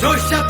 জোর সাথে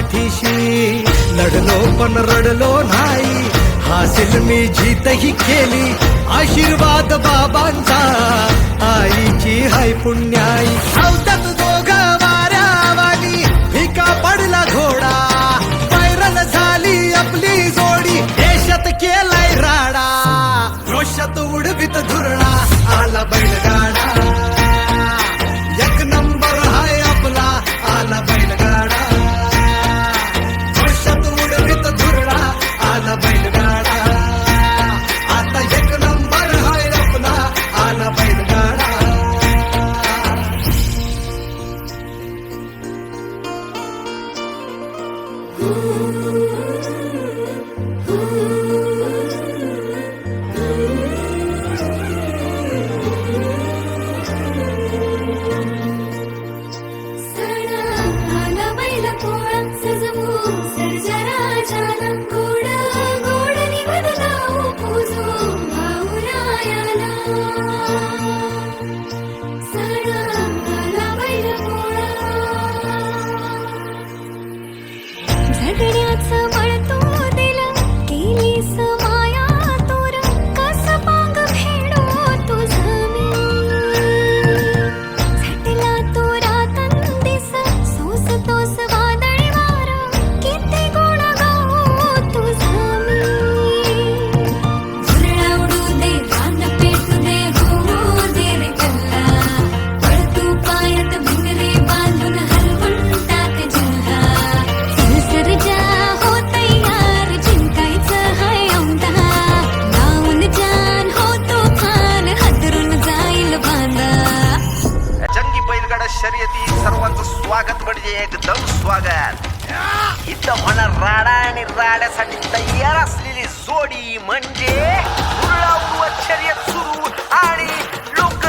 पाठीशी. लढलो पण रडलो नाही. हासिल मी जीतही केली. आशीर्वाद बाबांचा. आईची हाय पुण्याई. Ooh. एकदम स्वागत. इथं होणार राडा आणि राड्यासाठी तयार असलेली जोडी म्हणजे शर्यत सुरू आणि लोक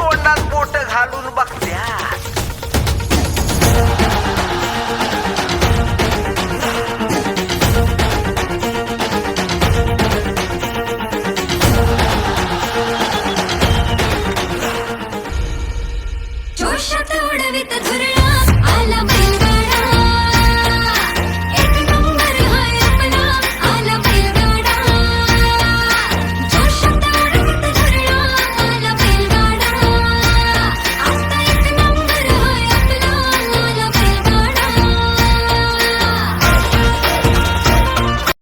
तोंडात बोट घालून बघत्या.